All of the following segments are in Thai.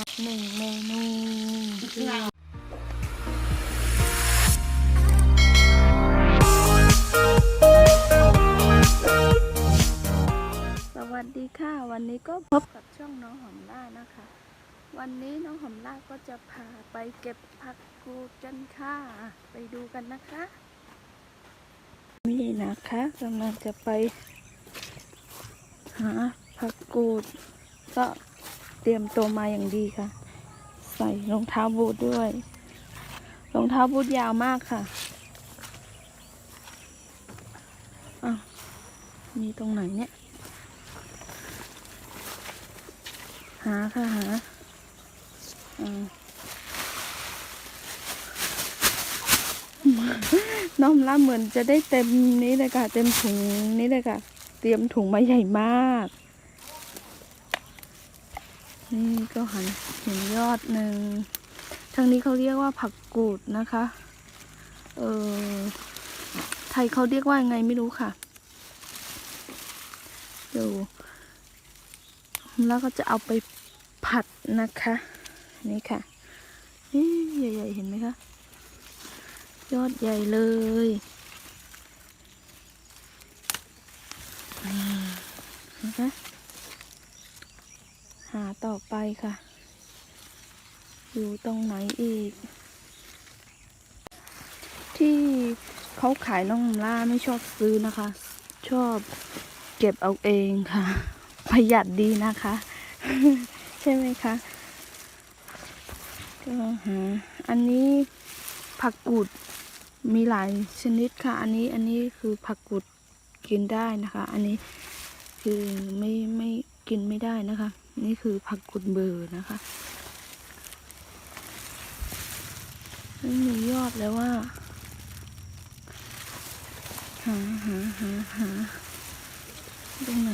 ก็หนึ่งเมนูสวัสดีค่ะ วันนี้ก็พบกับช่องน้องหอมล่านะคะ วันนี้น้องหอมล่าก็จะพาไปเก็บผักกูดกันค่ะ ไปดูกันนะคะ นี่นะคะกำลังจะไปหาผักกูดก็ เตรียมตัวมาอย่างดีค่ะ ใส่รองเท้าบูทด้วย รองเท้าบูทยาวมากค่ะอ้าวมีตรงไหนเนี่ย หาค่ะหาอ่าน้องล่าเหมือนจะได้เต็มนี้เลยค่ะ เต็มถุงนี้เลยค่ะ เตรียมถุงมาใหญ่มาก นี่ก็หันเห็นยอดหนึ่ง ทางนี้เขาเรียกว่าผักกูดนะคะ เออไทยเขาเรียกว่ายังไงไม่รู้ค่ะ ดูแล้วก็จะเอาไปผัดนะคะ นี่ค่ะ นี่ใหญ่ๆเห็นไหมคะ ยอดใหญ่เลยนี่นะคะ หาต่อไปค่ะ อยู่ตรงไหนอีก ที่เขาขายน้องล่าไม่ชอบซื้อนะคะ ชอบเก็บเอาเองค่ะ ประหยัดดีนะคะ ใช่ไหมคะก็หาอันนี้ผักกูดมีหลายชนิดค่ะ อันนี้อันนี้คือผักกูดกินได้นะคะ อันนี้คือไม่ไม่กินไม่ได้นะคะ นี่คือผักกุดเบอร์นะคะไม่มียอดแล้วว่า หาหาหาหาตรงไหน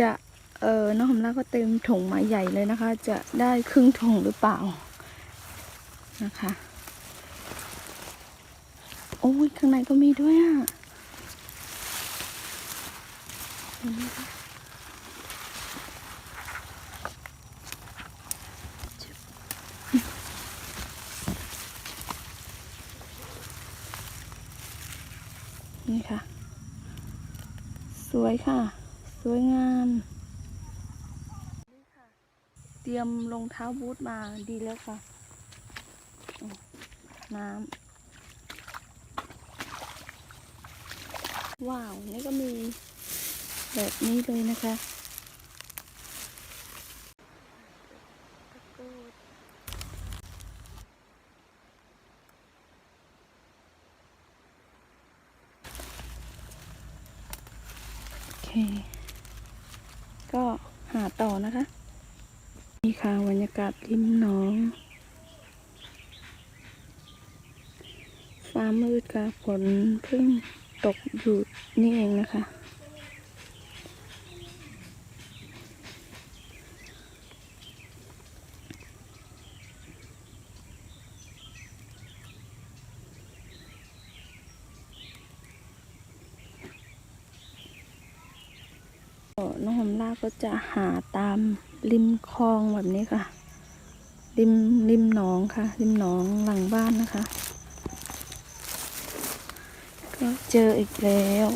จะเออน้องหอมล่าก็เต็มถุงมาใหญ่เลยนะคะ จะได้ครึ่งถุงหรือเปล่านะคะ โอ้ยข้างในก็มีด้วยอะนี่ค่ะ สวยค่ะ สวยงามเตรียมรองเท้าบูทมาดีแล้วค่ะ น้ำ ว้าว นี่ก็มีแบบนี้เลยนะคะโอเคาต่อนะคะ นี่ค่ะบรรยากาศริมหนองฟ้ามืดค่ะฝนเพิ่งตกอยู่นี่เองนะคะ น้องหอมลาก็จะหาตามริมคลองแบบนี้ค่ะ ริมริมหนองค่ะ ริมหนองหลังบ้านนะคะ ก็เจออีกแล้ว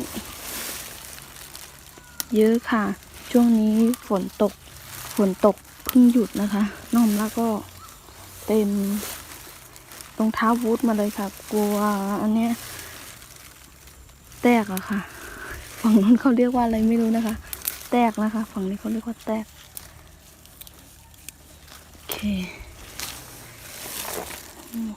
เยอะค่ะ ช่วงนี้ฝนตกฝนตกเพิ่งหยุดนะคะน้องหอมลาก็เต็มรองเท้าบูทมาเลยค่ะ กลัวอันเนี้ยแตกอะค่ะ ฝั่งนู้นเขาเรียกว่าอะไรไม่รู้นะคะ แตกนะคะ ฝั่งนี้เขาเรียกว่าแตก โอเคอืม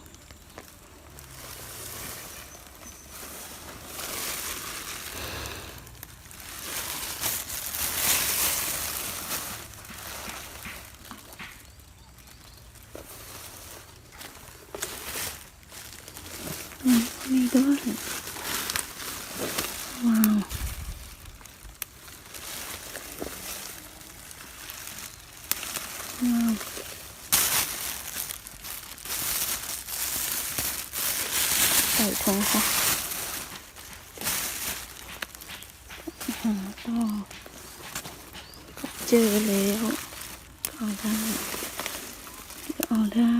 มีด้วย ว้าว ส่ถุงค่ะ หาต่อเจอแล้วเอาได้เอาได้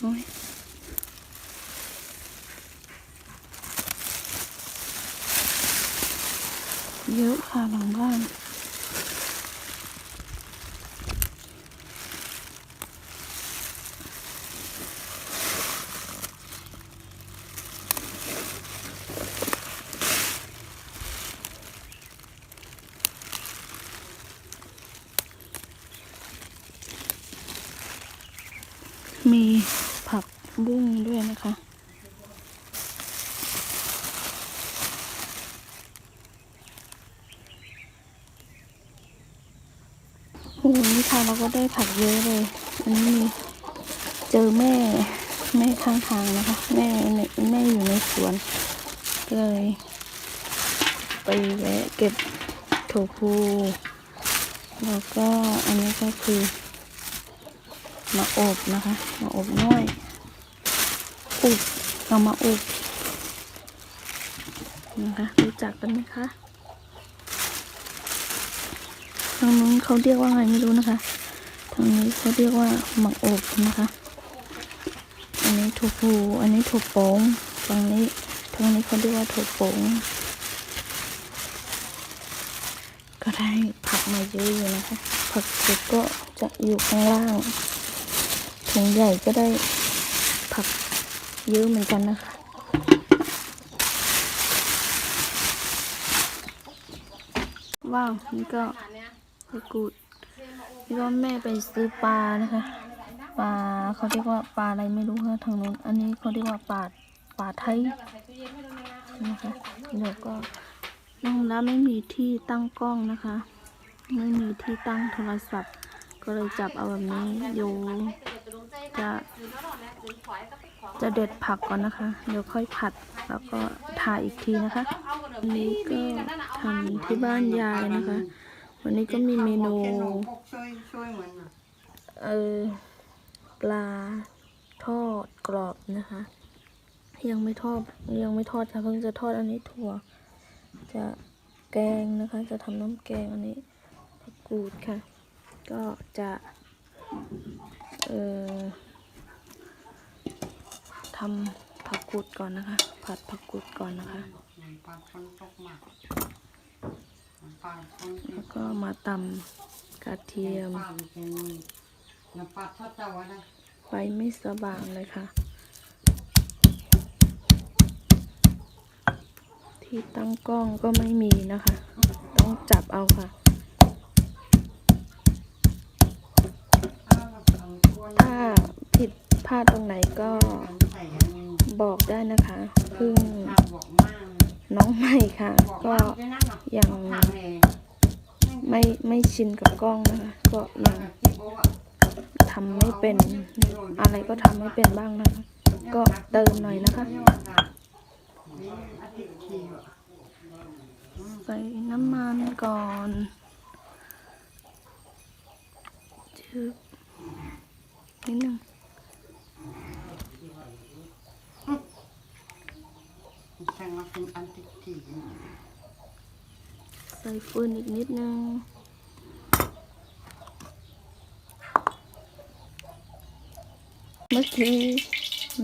โอ้ยเยอะค่ะหลังบ้าน มีผัก บุ้งด้วยนะคะ โอ้โหนี่ค่ะเราก็ได้ผักเยอะเลย อันนี้มีเจอแม่แม่ข้างทางนะคะ แม่ในแม่อยู่ในสวนเลย ไปแวะเก็บโถพูแล้วก็อันนี้ก็คือมาอบนะคะ มาอบน้อย อบเอามาอบนะคะรู้จักกันไหมคะทางนู้นเขาเรียกว่าไงไม่รู้นะคะทางนี้เขาเรียกว่าหมักอบนะคะ อันนี้ถั่วพูอันนี้ถั่วโป๋งทางนี้ทางนี้เขาเรียกว่าถั่วโป๋งก็ได้ผักมาเยอะอยู่นะคะ ผักสดก็จะอยู่ข้างล่างถุงใหญ่ก็ได้ผัก เยอะเหมือนกันนะคะ ว้าว นี่ก็ผักกูดนี่ก็แม่ไปซื้อปลานะคะ ปลาเขาเรียกว่าปลาอะไรไม่รู้ค่ะทางนู้น อันนี้เขาเรียกว่าปลาปลาไทยนะคะเดี๋ยวก็น้องแล้วไม่มีที่ตั้งกล้องนะคะ ไม่มีที่ตั้งโทรศัพท์ ก็เลยจับเอาแบบนี้อยู่จะ จะเด็ดผักก่อนนะคะ เดี๋ยวค่อยผัดแล้วก็ถ่ายอีกทีนะคะวันนี้ก็ทำที่บ้านยายนะคะ วันนี้ก็มีเมนูเอ่อปลาทอดกรอบนะคะ ยังไม่ทอดยังไม่ทอดค่ะเพิ่งจะทอดอันนี้ถั่ว จะแกงนะคะ จะทำน้ำแกงอันนี้ผักกูดค่ะ ก็จะเอ่อ ทำผักกูดก่อนนะคะ ผัดผักกูดก่อนนะคะมันปลาคนตกหมักมันปลาคนที่แล้วก็มาตำกระเทียมปลาเป็นน้ำปลาทอดเจ้าไว้นะไฟไม่สว่างเลยค่ะ ที่ตั้งกล้องก็ไม่มีนะคะ ต้องจับเอาค่ะอ้าวมันเอาตัวนี้ถ้าผิดพลาดตรงไหนก็มันใส่อันนี้ บอกได้นะคะเพิ่งน้องใหม่ค่ะ ก็ยังไม่ไม่ชินกับกล้องนะคะ ก็ยังทำไม่เป็นอะไรก็ทำไม่เป็นบ้างนะคะ ก็เติมหน่อยนะคะใส่น้ำมันก่อนจึบนิดนึง แทงมาเป็นอันติดทีใส่ฟืนอีกนิดนึงเมื่อกี้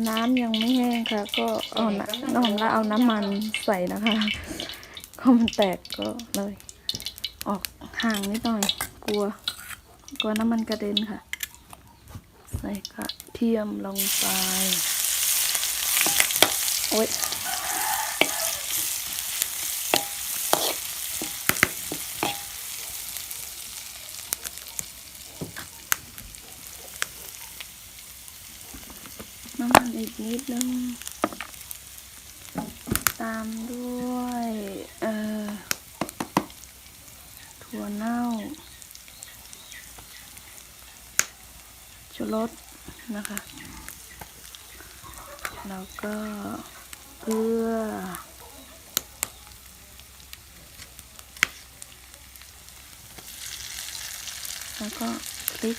น้ำยังไม่แห้งค่ะ ก็เอาน้ำน้องละเอาน้ำมันใส่นะคะก็มันแตกก็เลย ออกห่างนิดหน่อย กลัว กลัวน้ำมันกระเด็นค่ะ ใส่กระเทียมลงไปโอ๊ย น้ำมันอีกนิดนึง ตามด้วย เอ่อ ถั่วเน่าชูรสนะคะ แล้วก็เกลือแล้วก็พริก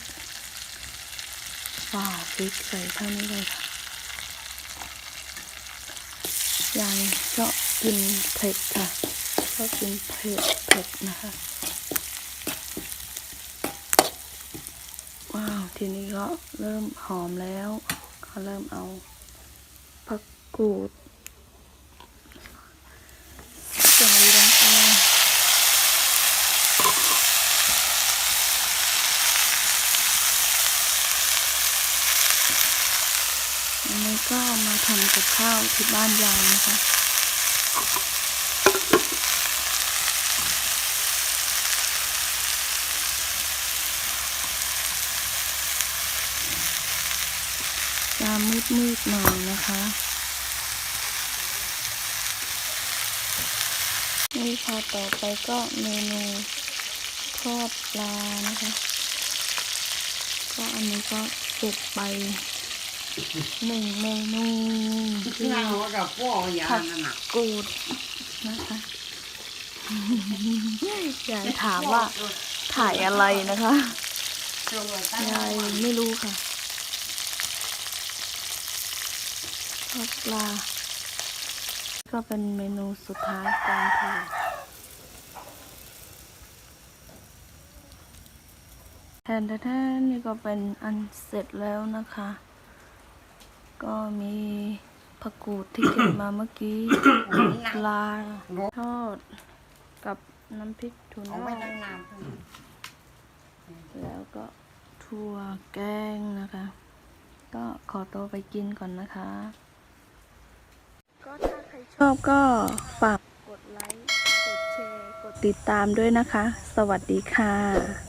ฝ่าพริกใส่เท่านี้เลยค่ะยายชอบกินเผ็ดค่ะชอบกินเผ็ดเผ็ดนะคะ ว้าว ทีนี้ก็เริ่มหอมแล้วเขาเริ่มเอาผักกูดใส่ลงไปอันนี้ก็มาทำกับข้าวที่บ้านยายนะคะ จะ มืดมืดๆหน่อยนะคะ นี่ค่ะต่อไปก็เมนูทอดปลานะคะ ก็อันนี้ก็เสร็จไปหนึ่งเมนูที่เราจะพ่อยานั่นน่ะกูดนะคะยายถามว่าถ่ายอะไรนะคะยายไม่รู้ค่ะ ทอดปลา ก็เป็นเมนูสุดท้ายกลางคืนแทนแทนนี่ก็เป็นอันเสร็จแล้วนะคะ ก็มีผักกูดที่เก็บมาเมื่อกี้ปลาทอดกับน้ำพริกทูน่าไว้นานๆเพิ่นแล้วก็ถั่วแกงนะคะ ก็ขอตัวไปกินก่อนนะคะ ก็ถ้าใครชอบก็ฝากกดไลค์ กดแชร์ กดติดตามด้วยนะคะ สวัสดีค่ะ